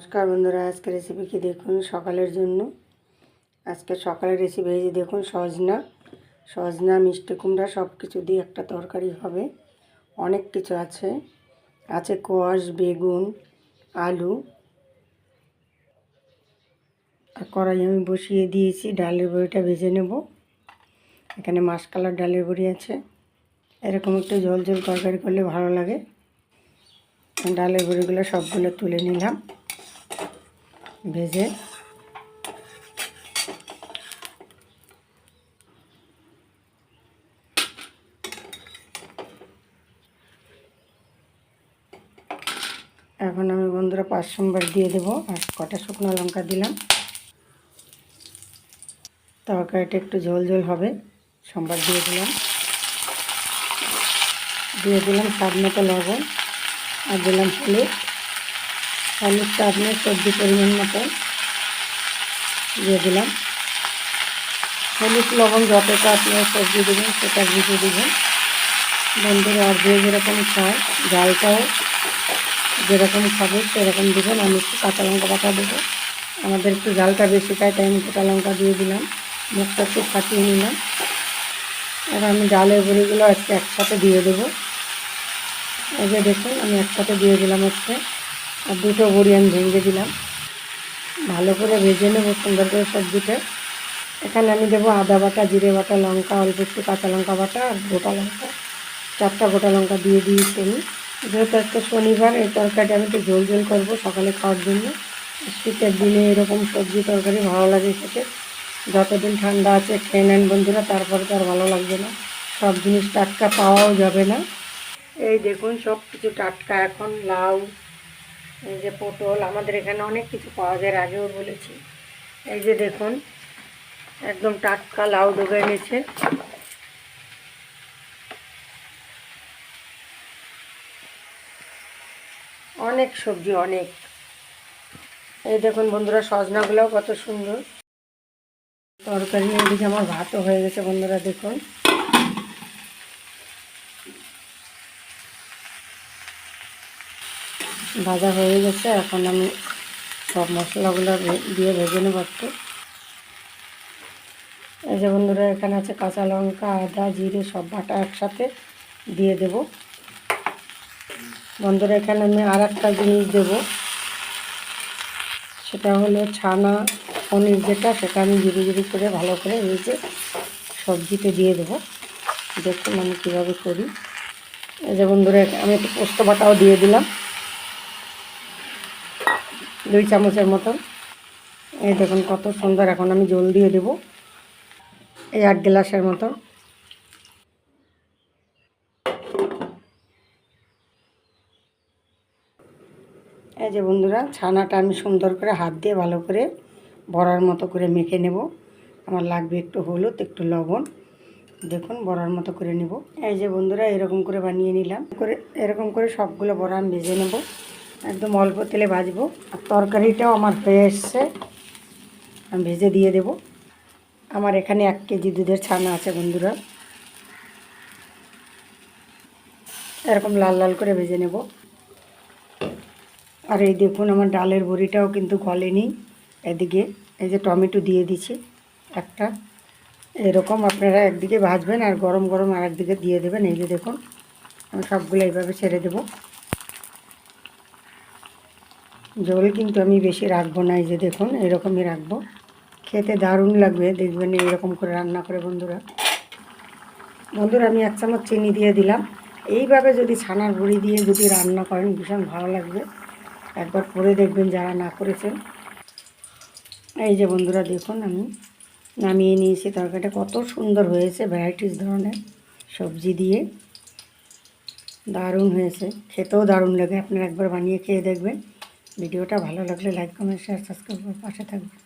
নমস্কার বন্ধুরা আজকে রেসিপি কি দেখুন? সকালের জন্য। আজকে সকালের রেসিপি এই যে দেখুন, সজনা। সজনা, মিষ্টি কুমড়া সব কিছু দিয়ে একটা তরকারি হবে। অনেক কিছু আছে। আছে কোয়াশ, বেগুন, আলু। আর কড়াই আমি বসিয়ে দিয়েছি, ডালের বড়িটা ভেজে নেব। এখানে মাসকালার ডালের বড়ি আছে। এরকম একটু জল জল তরকারি করলে ভালো লাগে। ডালের বড়িগুলো সবগুলো তুলে নিলাম। ভেজে। এখন আমি বন্ধুরা পাঁচ সোমবার দিয়ে দেবো। আর কটা শুকনো লঙ্কা দিলাম। তরকারিটা একটু ঝোল ঝোল হবে, সোমবার দিয়ে দিলাম। দিয়ে দিলাম স্বাদ মতো লবণ আর দিলাম হলুদ। হলুদটা আপনার সবজি পরিমাণ মতো দিয়ে দিলাম। হলুদ লবণ যতটা আপনার সবজি দেবেন সেটা বুঝে দেবেন। বন্ধুরা, আর যেরকম খায় ডালটাও যেরকম খাবে সেরকম দেবেন। আমি একটু কাঁচা লঙ্কা পাতা দেবো। আমাদের একটু জালটা বেশি খায়, তাই আমি কাঁচা লঙ্কা দিয়ে দিলাম। মুখটা একটু ফাটিয়ে নিলাম। এবার আমি ডালের বড়িগুলো আজকে একসাথে দিয়ে দেবো। এই যে দেখুন, আমি একসাথে দিয়ে দিলাম আজকে। আর দুটো বড়ি আমি ভেঙে দিলাম। ভালো করে ভেজে নেব, সুন্দর করে সবজিটা এখানে আমি দেবো আদা বাটা, জিরে বাটা, লঙ্কা, অল্প একটু কাঁচা লঙ্কা বাটা আর গোটা লঙ্কা। চারটা গোটা লঙ্কা দিয়ে দিয়েছি আমি। যেহেতু একটা শনিবার, এই তরকারিটা আমি একটু ঝোল ঝোল করব সকালে খাওয়ার জন্য। শীতের দিনে এরকম সবজি তরকারি ভালো লাগে খেতে। যতদিন ঠান্ডা আছে, খেয়ে নেন বন্ধুরা, তারপরে তো আর ভালো লাগবে না। সব জিনিস টাটকা পাওয়াও যাবে না। এই দেখুন সব কিছু টাটকা। এখন লাউ এই যে পটল, আমাদের এখানে অনেক কিছু পাওয়া যায় আগেও বলেছি। এই যে দেখুন, একদম টাটকা লাউ ডোবে এনেছে। অনেক সবজি, অনেক। এই দেখুন বন্ধুরা, সজনাগুলোও কত সুন্দর। তরকারি, এদিকে আমার ভাতও হয়ে গেছে বন্ধুরা, দেখুন। ভাজা হয়ে গেছে, এখন আমি সব মশলাগুলো দিয়ে ভেজে নেব একটু। এই যে বন্ধুরা, এখানে আছে কাঁচা লঙ্কা, আদা, জিরে, সব বাটা একসাথে দিয়ে দেব। বন্ধুরা, এখানে আমি আর একটা জিনিস দেবো। সেটা হলো ছানা, পনির যেটা, সেটা আমি জিরি জিরি করে ভালো করে ভেজে সবজিতে দিয়ে দেবো। দেখুন আমি কীভাবে করি। এই যে বন্ধুরা আমি একটু পোস্ত বাটাও দিয়ে দিলাম। দুই চামচের মতন। এই দেখুন কত সুন্দর এখন আমি জল দিয়ে দেব। এই এক গ্লাসের মতন। এই যে বন্ধুরা, ছানাটা আমি সুন্দর করে হাত দিয়ে ভালো করে বড়ার মতো করে মেখে নেব। আমার লাগবে একটু হলুদ, একটু লবণ। দেখুন, বড়ার মতো করে নেব। এই যে বন্ধুরা, এরকম করে বানিয়ে নিলাম। করে এরকম করে সবগুলো বড়া আমি ভেজে নেব। একদম অল্প তেলে ভাজবো। আর তরকারিটাও আমার হয়ে এসছে। আমি ভেজে দিয়ে দেব। আমার এখানে এক কেজি দুধের ছানা আছে বন্ধুরা। এরকম লাল লাল করে ভেজে নেব। আর এই দেখুন আমার ডালের বড়িটাও কিন্তু গলেনি এদিকে। এই যে টমেটো দিয়ে দিচ্ছি একটা। এরকম আপনারা একদিকে ভাজবেন আর গরম গরম আর একদিকে দিয়ে দেবেন। এই যে দেখুন, আমি সবগুলো এইভাবে ছেড়ে দেবো। জল কিন্তু আমি বেশি রাখব না, এই যে দেখুন, এরকমই রাখব। খেতে দারুণ লাগবে, দেখবেন এরকম করে রান্না করে বন্ধুরা। বন্ধুরা, আমি এক চামচ চিনি দিয়ে দিলাম। এইভাবে যদি ছানার বড়ি দিয়ে যদি রান্না করেন, ভীষণ ভালো লাগবে। একবার করে দেখবেন যারা না করেছেন। এই যে বন্ধুরা, দেখুন আমি নামিয়ে নিয়েছি তরকারিটা। কত সুন্দর হয়েছে ভ্যারাইটিস ধরনের। সবজি দিয়ে। দারুণ হয়েছে, খেতেও দারুণ লাগে। আপনারা একবার বানিয়ে খেয়ে দেখবেন। ভিডিওটা ভালো লাগলে লাইক কমেন্ট শেয়ার সাবস্ক্রাইব করে পাশে থাকবেন।